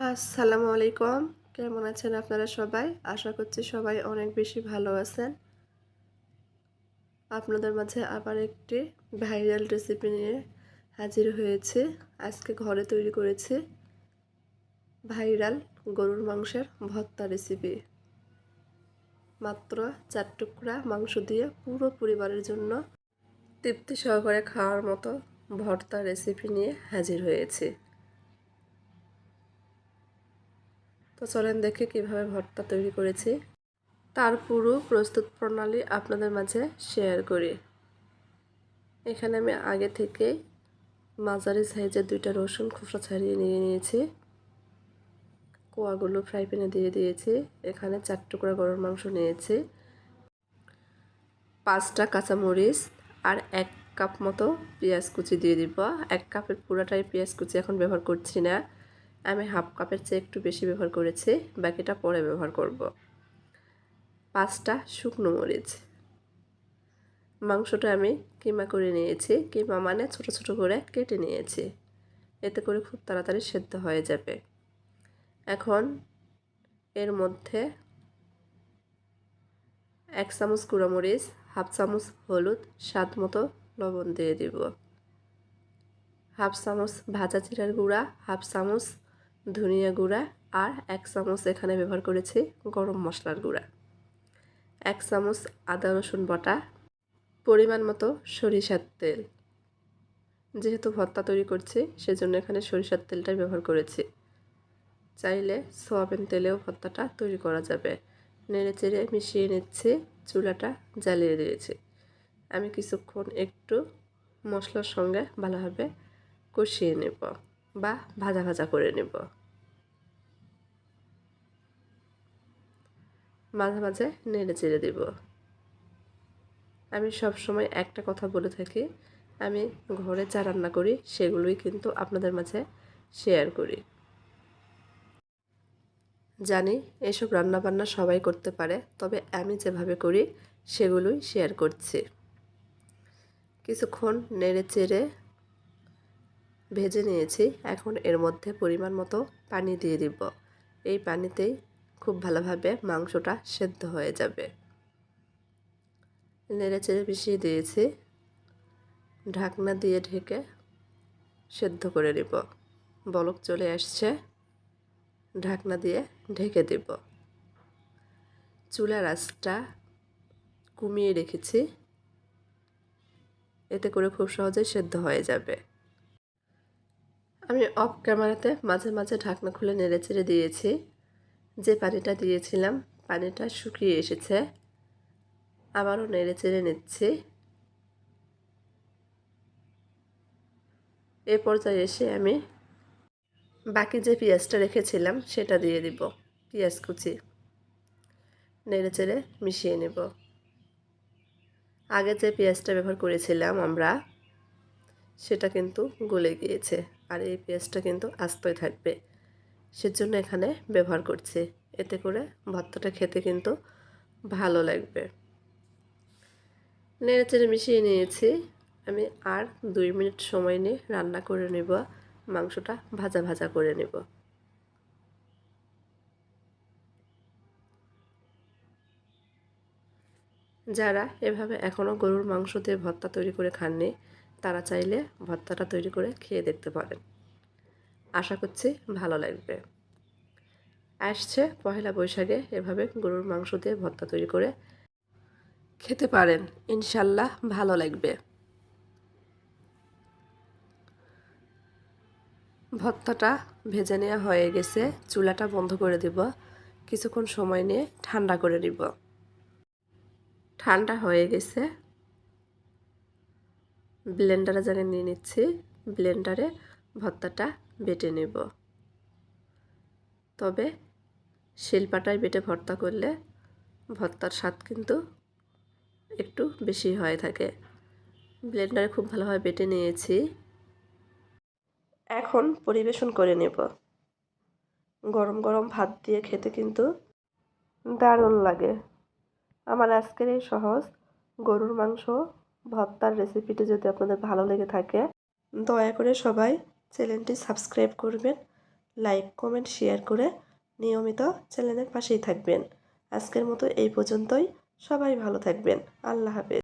আসসালামু আলাইকুম কেমন আছেন আপনারা সবাই? আশা করছি সবাই অনেক বেশি ভালো আছেন। আপনাদের মাঝে আবার একটি ভাইরাল রেসিপি নিয়ে হাজির হয়েছে। আজকে ঘরে তৈরি করেছি ভাইরাল গরুর মাংসের ভর্তা রেসিপি। মাত্র চার টুকরা মাংস দিয়ে পুরো পরিবারের জন্য তৃপ্তি সহকারে খাওয়ার মতো ভর্তা রেসিপি নিয়ে হাজির হয়েছে। তো চলেন দেখে কীভাবে ভর্তা তৈরি করেছি। তার পুরো প্রস্তুত প্রণালী আপনাদের মাঝে শেয়ার করি। এখানে আমি আগে থেকে মাঝারি সাইজের দুইটা রসুন খোসা ছাড়িয়ে নিয়ে নিয়েছি। কোয়াগুলো ফ্রাই প্যানে দিয়ে দিয়েছি। এখানে চার টুকরা গরুর মাংস নিয়েছি। পাঁচটা কাঁচামরিচ আর এক কাপ মতো পেঁয়াজ কুচি দিয়ে দিব। এক কাপের পুরাটাই পেঁয়াজ কুচি এখন ব্যবহার করছি না। আমি হাফ কাপের চেয়ে একটু বেশি ব্যবহার করেছি, বাকিটা পরে ব্যবহার করব। পাঁচটা শুকনো মরিচ। মাংসটা আমি কিমা করে নিয়েছি, কিমা মানে ছোট ছোট করে কেটে নিয়েছি। এতে করে খুব তাড়াতাড়ি সেদ্ধ হয়ে যাবে। এখন এর মধ্যে এক চামচ কুড়ামরিচ হাফ চামচ হলুদ, স্বাদ মতো লবণ দিয়ে দিব। হাফ চামচ ভাজা জিরার গুঁড়া, হাফ চামচ ধনিয়া গুঁড়া আর এক চামচ এখানে ব্যবহার করেছি গরম মশলার গুঁড়া। এক চামচ আদা, রসুন বটা, পরিমাণ মতো সরিষার তেল। যেহেতু ভর্তা তৈরি করছি, সেজন্য এখানে সরিষার তেলটাই ব্যবহার করেছি। চাইলে সোয়াবিন তেলেও ভর্তাটা তৈরি করা যাবে। নেড়ে চেড়ে মিশিয়ে নিচ্ছে, চুলাটা জ্বালিয়ে দিয়েছি। আমি কিছুক্ষণ একটু মশলার সঙ্গে ভালোভাবে কষিয়ে নেব। বা ভাজা ভাজা করে নেব। মাঝে মাঝে নেড়ে চেড়ে দেব। আমি সব সময় একটা কথা বলে থাকি, আমি ঘরে যা রান্না করি সেগুলোই কিন্তু আপনাদের মাঝে শেয়ার করি। জানি এসব রান্নাবান্না সবাই করতে পারে, তবে আমি যেভাবে করি সেগুলোই শেয়ার করছি। কিছুক্ষণ নেড়ে চেড়ে ভেজে নিয়েছি। এখন এর মধ্যে পরিমাণ মতো পানি দিয়ে দিব। এই পানিতেই খুব ভালোভাবে মাংসটা সেদ্ধ হয়ে যাবে। নেড়ে চেড়ে মিশিয়ে দিয়েছি। ঢাকনা দিয়ে ঢেকে সেদ্ধ করে নিব। বলক চলে আসছে। ঢাকনা দিয়ে ঢেকে দেব। চুলার আঁচটা কমিয়ে রেখেছি। এতে করে খুব সহজেই সেদ্ধ হয়ে যাবে। আমি অফ ক্যামেরাতে মাঝে মাঝে ঢাকনা খুলে নেড়ে চেড়ে দিয়েছি। যে পানিটা দিয়েছিলাম, পানিটা শুকিয়ে এসেছে। আবারও নেড়ে চেড়ে নিচ্ছি। এ পর্যায়ে এসে আমি বাকি যে পেঁয়াজটা রেখেছিলাম, সেটা দিয়ে দিব, পেঁয়াজ কুচি। নেড়ে চেড়ে মিশিয়ে নেব। আগে যে পেঁয়াজটা ব্যবহার করেছিলাম আমরা, সেটা কিন্তু গলে গিয়েছে। আর এই পেঁয়াজটা কিন্তু আস্তই থাকবে। সেজন্য এখানে ব্যবহার করছি। এতে করে ভর্তাটা খেতে কিন্তু ভালো লাগবে। নেড়েচেড়ে মিশিয়ে নিয়েছি। আমি আর দুই মিনিট সময় নিয়ে রান্না করে নেব। মাংসটা ভাজা ভাজা করে নেব। যারা এভাবে এখনও গরুর মাংস দিয়ে ভর্তা তৈরি করে খাননি তারা চাইলে ভর্তাটা তৈরি করে খেয়ে দেখতে পারেন। আশা করছি ভালো লাগবে। আসছে পহেলা বৈশাখে এভাবে গরুর মাংস দিয়ে ভর্তা তৈরি করে খেতে পারেন। ইনশাল্লাহ ভালো লাগবে। ভর্তাটা ভেজে নেওয়া হয়ে গেছে। চুলাটা বন্ধ করে দিব। কিছুক্ষণ সময় নিয়ে ঠান্ডা করে নিব। ঠান্ডা হয়ে গেছে। ব্লেন্ডারে জানে নিয়ে নিচ্ছি, ব্লেন্ডারে ভর্তাটা বেটে নেব। তবে শিলপাটায় বেটে ভর্তা করলে ভর্তার স্বাদ কিন্তু একটু বেশি হয়ে থাকে। ব্লেন্ডারে খুব ভালোভাবে বেটে নিয়েছি। এখন পরিবেশন করে নেব। গরম গরম ভাত দিয়ে খেতে কিন্তু দারুণ লাগে। আমার আজকের এই সহজ গরুর মাংস ভর্তার রেসিপিটি যদি আপনাদের ভালো লেগে থাকে, দয়া করে সবাই চ্যানেলটি সাবস্ক্রাইব করবেন লাইক কমেন্ট শেয়ার করে নিয়মিত চ্যানেলের পাশেই থাকবেন। আজকের মতো এই পর্যন্তই। সবাই ভালো থাকবেন। আল্লাহ হাফেজ।